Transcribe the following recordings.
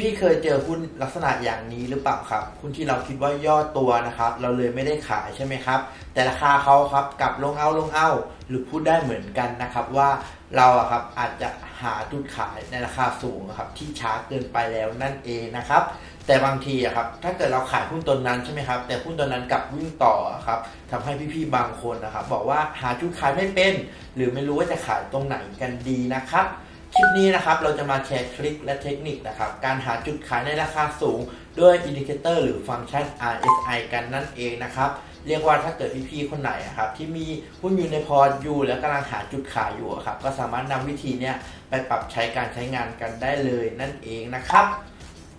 พี่ๆเคยเจอหุ้นลักษณะอย่างนี้หรือเปล่าครับหุ้นที่เราคิดว่าย่อตัวนะครับ เราเลยไม่ได้ขายใช่ไหมครับ แต่ราคาเขาครับกลับลงเอาลงเอา หรือพูดได้เหมือนกันนะครับว่าเราอะครับอาจจะหาจุดขายในราคาสูงครับที่ช้าเกินไปแล้วนั่นเองนะครับ แต่บางทีอะครับถ้าเกิดเราขายหุ้นตัวนั้นใช่ไหมครับ แต่หุ้นตัวนั้นกลับวิ่งต่อครับทำให้พี่ๆบางคนนะครับ บอกว่าหาจุดขายไม่เป็น หรือไม่รู้ว่าจะขายตรงไหนกันดีนะครับ คลิปนี้นะครับเราจะมาแชร์ทริคและเทคนิคนะครับการหาจุดขายในราคาสูง ด้วยอินดิเคเตอร์หรือฟังก์ชัน RSI กันนั่นเองนะครับเรียกว่าถ้าเกิดพี่ๆคนไหนอะครับที่มีหุ้นอยู่ในพอร์ตอยู่ แล้วกำลังหาจุดขายอยู่ครับก็สามารถนำวิธีนี้ไปปรับใช้การใช้งานกันได้เลยนั่นเองนะครับ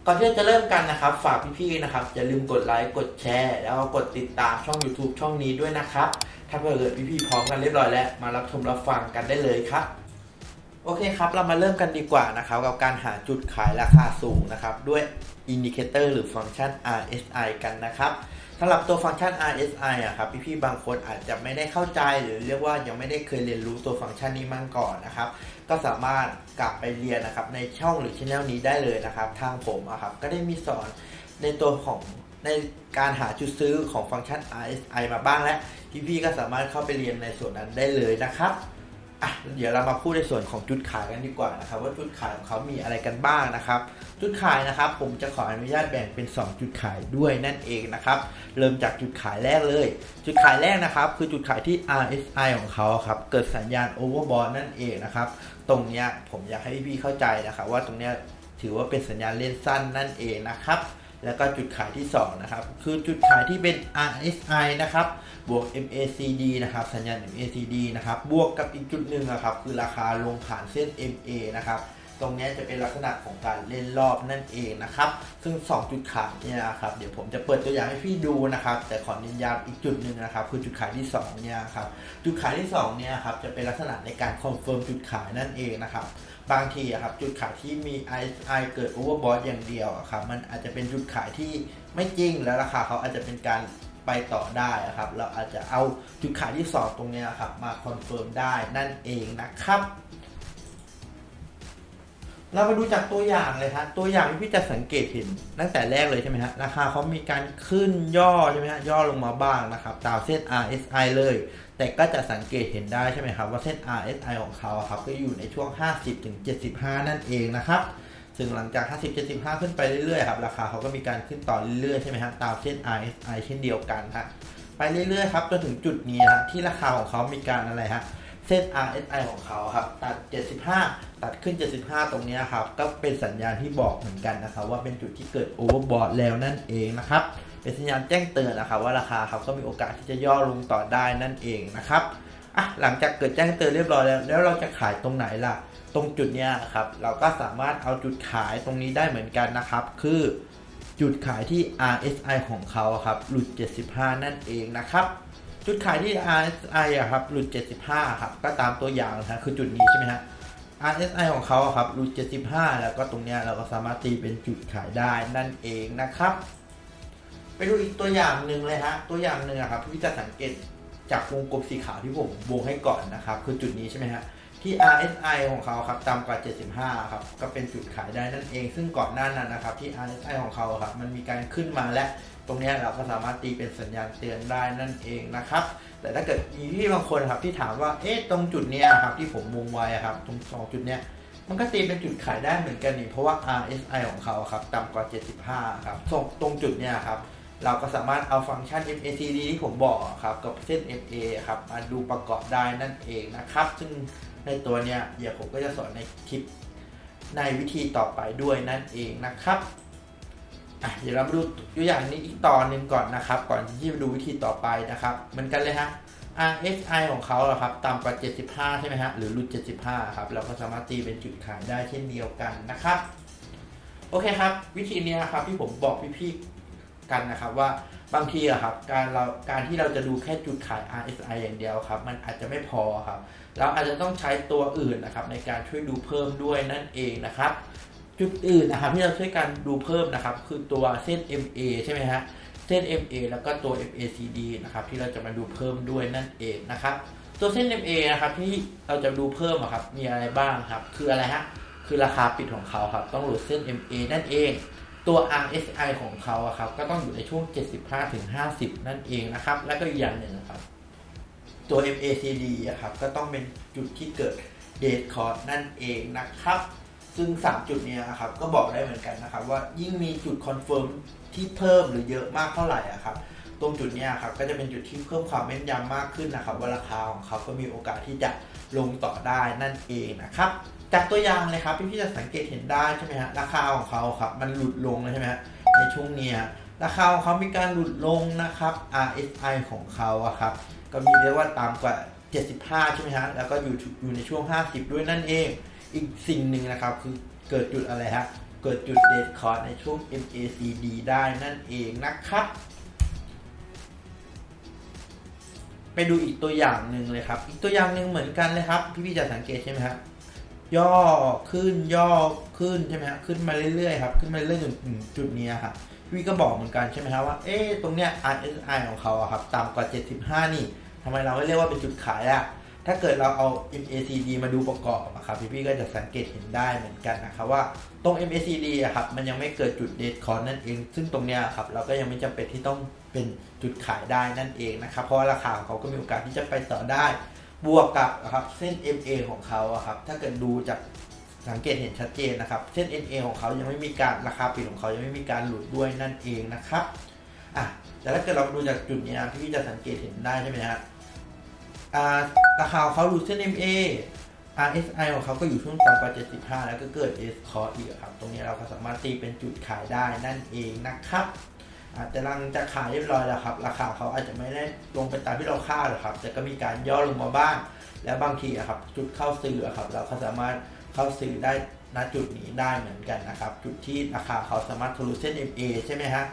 ก่อนที่จะเริ่มกันนะครับ ฝากพี่ๆนะครับอย่าลืมกดไลค์กดแชร์ แล้วก็กดติดตามช่อง YouTube ช่องนี้ด้วยนะครับ ถ้าเกิดพี่ๆพร้อมกันเรียบร้อยแล้ว มารับชมรับฟังกันได้เลยครับ โอเคครับ เรามาเริ่มกันดีกว่านะครับ กับการหาจุดขายราคาสูงนะครับ ด้วยอินดิเคเตอร์หรือฟังก์ชัน RSI กันนะครับสำหรับตัวฟังก์ชัน RSI อะครับพี่ๆบางคนอาจจะไม่ได้เข้าใจหรือเรียกว่ายังไม่ได้เคยเรียนรู้ตัวฟังก์ชันนี้มาก่อนนะครับ ก็สามารถกลับไปเรียนนะครับในช่องหรือช่องนี้ได้เลยนะครับ ทางผมอะครับก็ได้มีสอนในตัวของในการหาจุดซื้อของฟังก์ชัน RSI มาบ้างแล้วพี่ๆก็สามารถเข้าไปเรียนในส่วนนั้นได้เลยนะครับ อะเดี๋ยวเรามาพูดในส่วนของจุดขายกันดีกว่านะครับ ว่าจุดขายของเขามีอะไรกันบ้างนะครับ จุดขายนะครับ ผมจะขออนุญาตแบ่งเป็น 2 จุดขายด้วยนั่นเองนะครับ เริ่มจากจุดขายแรกเลย จุดขายแรกนะครับ คือจุดขายที่ RSI ของเขาครับ เกิดสัญญาณ overbought นั่นเองนะครับ ตรงเนี้ยผมอยากให้พี่เข้าใจนะครับ ว่าตรงเนี้ยถือว่าเป็นสัญญาณเล่นสั้นนั่นเองนะครับ แล้วก็จุดขายที่ 2 นะครับ คือจุดขายที่เป็น RSI นะครับ บวก MACD นะครับ สัญญาณ MACD นะครับ บวกกับอีกจุดหนึ่งนะครับ คือราคาลงผ่านเส้น MA นะครับ ตรงนี้จะเป็นลักษณะของการเล่นรอบนั่นเองนะครับ ซึ่ง 2 จุดขายเนี่ยนะครับ เดี๋ยวผมจะเปิดตัวอย่างให้พี่ดูนะครับ แต่ขอเน้นย้ำอีกจุดหนึ่งนะครับ คือจุดขายที่2เนี่ยครับ จุดขายที่2เนี่ยครับ จะเป็นลักษณะในการคอนเฟิร์มจุดขายนั่นเองนะครับ บางทีครับจุดขายที่มี RSI เกิด overbought อย่างเดียวครับ มันอาจจะเป็นจุดขายที่ไม่จริง แล้วราคาเขาอาจจะเป็นการไปต่อได้อะครับ เราอาจจะเอาจุดขายที่ 2 ตรงนี้ครับ มาคอนเฟิร์มได้นั่นเองนะครับ เรามาดูจากตัวอย่างเลยครับตัวอย่างที่พี่จะสังเกตเห็นตั้งแต่แรกเลยใช่ไหมฮะราคาเขามีการขึ้นย่อใช่ไหมฮะย่อลงมาบ้างนะครับตามเส้น RSI เลย แต่ก็จะสังเกตเห็นได้ใช่ไหมครับว่าเส้น RSI ของเขาครับก็อยู่ในช่วง 50ถึง75 นั่นเองนะครับซึ่งหลังจาก 50 75 ขึ้นไปเรื่อยๆครับราคาเขาก็มีการขึ้นต่อเรื่อยๆใช่ไหมฮะตามเส้น RSI เช่นเดียวกันฮะไปเรื่อยๆครับจนถึงจุดนี้ฮะที่ราคาของเขามีการอะไรฮะ เส้น RSI ของเขาครับตัด 75 ตัดขึ้น 75 ตรงนี้ครับก็เป็นสัญญาณที่บอกเหมือนกันนะครับว่าเป็นจุดที่เกิดโอเวอร์บอทแล้วนั่นเองนะครับเป็นสัญญาณแจ้งเตือนนะครับว่าราคาเขาก็มีโอกาสที่จะย่อลงต่อได้นั่นเองนะครับอะหลังจากเกิดแจ้งเตือนเรียบร้อยแล้ว แล้วเราจะขายตรงไหนล่ะ ตรงจุดเนี้ยครับเราก็สามารถเอาจุดขายตรงนี้ได้เหมือนกันนะครับ คือจุดขายที่ RSI ของเขาครับหลุด 75 นั่นเองนะครับ จุดขายที่ RSI อะครับหลุด 75 ครับ ก็ตามตัวอย่างนะฮะคือจุดนี้ใช่ไหมฮะ RSI ของเขาอะครับหลุด 75 แล้วก็ตรงเนี้ยเราก็สามารถตีเป็นจุดขายได้นั่นเองนะครับ ไปดูอีกตัวอย่างหนึ่งเลยฮะ ตัวอย่างหนึ่งอะครับที่จะสังเกตจากวงกลมสีขาวที่ผมวงให้ก่อนนะครับ คือจุดนี้ใช่ไหมฮะที่ RSI ของเขาครับต่ำกว่า 75 ครับ ก็เป็นจุดขายได้นั่นเอง ซึ่งก่อนหน้านั้นนะครับ ที่ RSI ของเขาครับ มันมีการขึ้นมาและ ตรงนี้เราก็สามารถตีเป็นสัญญาณเตือนได้นั่นเองนะครับ แต่ถ้าเกิดมีพี่บางคนครับที่ถามว่าเอ๊ะตรงจุดเนี้ยครับที่ผมวงไว้ครับตรงสองจุดเนี้ยมันก็ตีเป็นจุดขายได้เหมือนกันนี่เพราะว่า RSI ของเขาครับต่ำกว่า 75 ครับตรงตรงจุดเนี้ยครับเราก็สามารถเอาฟังก์ชัน MACD ที่ผมบอกครับกับเส้น MA ครับมาดูประกอบได้นั่นเองนะครับ ซึ่งในตัวเนี้ยเดี๋ยวผมก็จะสอนในคลิปในวิธีต่อไปด้วยนั่นเองนะครับ อะเดี๋ยวเรามาดูตัวอย่างนี้อีกตอนหนึ่งก่อนนะครับ ก่อนที่จะดูวิธีต่อไปนะครับ เหมือนกันเลยฮะ RSI ของเขาอครับต่ำกว่า 75 ใช่ไหมฮะ หรือหลุด 75 ครับ เราก็สามารถตีเป็นจุดขายได้เช่นเดียวกันนะครับ โอเคครับ วิธีนี้ยครับที่ผมบอกพี่ๆกันนะครับว่าบางทีอะครับการเราการที่เราจะดูแค่จุดขาย RSI อย่างเดียวครับ มันอาจจะไม่พอครับ เราอาจจะต้องใช้ตัวอื่นนะครับในการช่วยดูเพิ่มด้วยนั่นเองนะครับ จุดอื่นนะครับที่เราช่วยกันดูเพิ่มนะครับ คือตัวเส้น MA ใช่ไหมฮะเส้น MA แล้วก็ตัว MACD นะครับที่เราจะมาดูเพิ่มด้วยนั่นเองนะครับตัวเส้น MA นะครับที่เราจะดูเพิ่มครับมีอะไรบ้างครับ คืออะไรฮะคือราคาปิดของเขาครับต้องหลุดเส้น MA นั่นเอง ตัว RSI ของเขาครับก็ต้องอยู่ในช่วง 75ถึง50 นั่นเองนะครับแล้วก็อีกอย่างหนึ่งนะครับ ตัว MACD อะครับก็ต้องเป็นจุดที่เกิดเดทคอร์นั่นเองนะครับ ซึ่ง 3 จุดเนี้ยครับก็บอกได้เหมือนกันนะครับว่ายิ่งมีจุดคอนเฟิร์มที่เพิ่มหรือเยอะมากเท่าไหร่อะครับตรงจุดเนี้ยครับก็จะเป็นจุดที่เพิ่มความแม่นยำมากขึ้นนะครับว่าราคาของเขาก็มีโอกาสที่จะลงต่อได้นั่นเองนะครับจากตัวอย่างเลยครับพี่ๆจะสังเกตเห็นได้ใช่ไหมฮะราคาของเขาครับมันหลุดลงเลยใช่ไหมฮะในช่วงเนี้ยราคาของเขามีการหลุดลงนะครับ RSI ของเขาอะครับก็มีเรียกว่าต่ำกว่า 75 ใช่ไหมฮะแล้วก็อยู่อยู่ในช่วง 50 ด้วยนั่นเอง อีกสิ่งหนึ่งนะครับ คือเกิดจุดอะไรฮะ เกิดจุดเดทคอร์ดในช่วง MACD ได้นั่นเองนะครับ ไปดูอีกตัวอย่างหนึ่งเลยครับ อีกตัวอย่างหนึ่งเหมือนกันเลยครับ พี่ๆจะสังเกตใช่ไหมครับย่อขึ้นย่อขึ้นใช่ไหมฮะขึ้นมาเรื่อยๆครับขึ้นมาเรื่อยๆจนถึงจุดนี้ครับพี่ก็บอกเหมือนกันใช่ไหมครับว่าเอ๊ะตรงเนี้ย RSI ของเขาอะครับต่ำกว่า 75 นี่ทำไมเราไม่เรียกว่าเป็นจุดขายอะ ถ้าเกิดเราเอา MACD มาดูประกอบอะครับพี่ๆก็จะสังเกตเห็นได้เหมือนกันนะครับว่าตรง MACD อะครับมันยังไม่เกิดจุดเดทคอนนั่นเอง ซึ่งตรงเนี้ยครับเราก็ยังไม่จำเป็นที่ต้องเป็นจุดขายได้นั่นเองนะครับเพราะราคาของเขาก็มีโอกาสที่จะไปต่อได้ บวกกับครับเส้น MA ของเขาอะครับถ้าเกิดดูจากสังเกตเห็นชัดเจนนะครับเส้น NA ของเขายังไม่มีการราคาปิดของเขายังไม่มีการหลุดด้วยนั่นเองนะครับอะแต่ถ้าเกิดเราดูจากจุดนี้พี่จะสังเกตเห็นได้ใช่ไหมฮะอ่า ราคาเขาหลุดเส้น MA RSI ของเขาก็อยู่ช่วงต่ำกว่า75 แล้วก็เกิด S c o r อีกครับ ตรงนี้เราก็สามารถตีเป็นจุดขายได้นั่นเองนะครับ อาแต่ลังจากขายเรียบร้อยแล้วครับ ราคาเขาอาจจะไม่ได้ลงไปตามที่เราคาดหรอกครับ แต่ก็มีการย่อลงมาบ้าง แล้วบางทีครับ จุดเข้าซื้อครับ เราก็สามารถเข้าซื้อได้ณจุดนี้ได้เหมือนกันนะครับ จุดที่ราคาเขาสามารถทะลุเส้น MA ใช่ไหมฮะ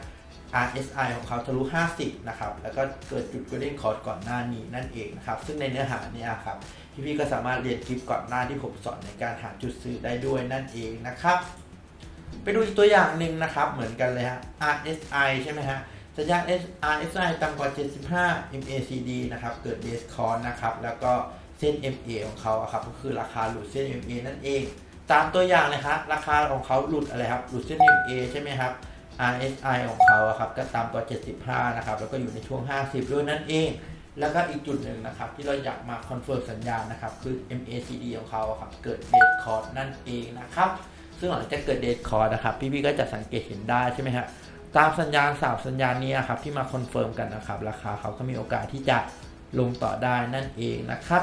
RSI ของเขาทะลุ 50 นะครับ แล้วก็เกิดจุด Golden c o r d ก่อนหน้านี้นั่นเองนะครับ ซึ่งในเนื้อหาเนี่ยครับ พี่ๆก็สามารถเรียนคลิปก่อนหน้าที่ผมสอนในการหาจุดซื้อได้ด้วยนั่นเองนะครับ ไปดูอีกตัวอย่างหนึ่งนะครับ เหมือนกันเลยฮะ RSI ใช่ไหมฮะ สัญญาณ RSI ต่ำกว่า 75 MACD นะครับ เกิด base c o r นะครับ แล้วก็เส้น MA ของเขาครับ ก็คือราคาหลุดเส้น MA นั่นเอง ตามตัวอย่างเลยครับ ราคาของเขาหลุดอะไรครับ หลุดเส้น MA ใช่ไหมครับ RSI ของเขาครับก็ต่ำกว่า 75 นะครับ แล้วก็อยู่ในช่วง 50ด้วยนั่นเอง แล้วก็อีกจุดหนึ่งนะครับ ที่เราอยากมาคอนเฟิร์มสัญญาณนะครับ คือ MACD ของเขาครับเกิดเดทคอร์ดนั่นเองนะครับ ซึ่งหลังจากเกิดเดทคอร์ดนะครับ พี่ๆก็จะสังเกตเห็นได้ใช่ไหมฮะตามสัญญาณสามสัญญาณนี้ครับที่มาคอนเฟิร์มกันนะครับ ราคาเขาก็มีโอกาสที่จะลงต่อได้นั่นเองนะครับ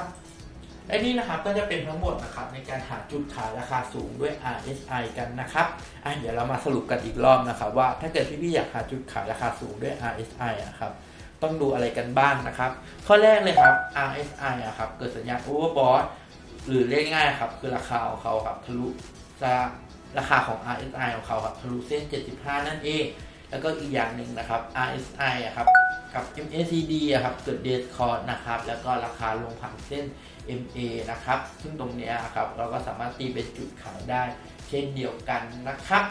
และนี่นะครับก็จะเป็นทั้งหมดนะครับในการหาจุดขายราคาสูงด้วย RSI กันนะครับอะเดี๋ยวเรามาสรุปกันอีกรอบนะครับว่าถ้าเกิดพี่ๆอยากหาจุดขายราคาสูงด้วย RSI อะครับต้องดูอะไรกันบ้างนะครับ ข้อแรกเลยครับ RSI อะครับเกิดสัญญาณ overbought หรือเรียกง่ายๆครับคือราคาของเขาครับทะลุจะราคาของ RSI ของเขาครับทะลุเส้น 75 นั่นเอง แล้วก็อีกอย่างหนึ่งนะครับ RSI อะครับ กับ MACD อะครับ เกิด dead cord นะครับ แล้วก็ราคาลงผ่านเส้น MA นะครับ ซึ่งตรงนี้ครับ เราก็สามารถตีเป็นจุดขายได้ เช่นเดียวกันนะครับ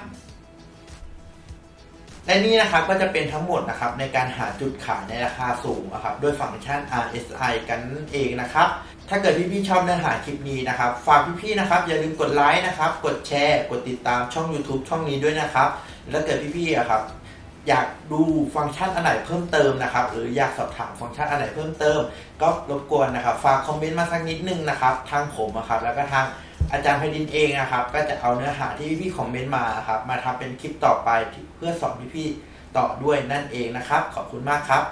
และนี่นะครับก็จะเป็นทั้งหมดนะครับในการหาจุดขายในราคาสูงนะครับด้วยฟังก์ชัน RSI กันนั่นเองนะครับ ถ้าเกิดพี่ๆชอบเนื้อหาคลิปนี้นะครับ ฝากพี่ๆนะครับอย่าลืมกดไลค์นะครับ กดแชร์ กดติดตามช่อง YouTube ช่องนี้ด้วยนะครับ แล้วเกิดพี่ๆอะครับ อยากดูฟังก์ชันอันไหนเพิ่มเติมนะครับ หรืออยากสอบถามฟังก์ชันอันไหนเพิ่มเติม ก็รบกวนนะครับ ฝากคอมเมนต์มาสักนิดนึงนะครับ ทางผมนะครับแล้วก็ทางอาจารย์ไพดินเองนะครับ ก็จะเอาเนื้อหาที่พี่ๆคอมเมนต์มาครับมาทำเป็นคลิปต่อไปเพื่อสอนพี่ๆต่อด้วยนั่นเองนะครับ ขอบคุณมากครับ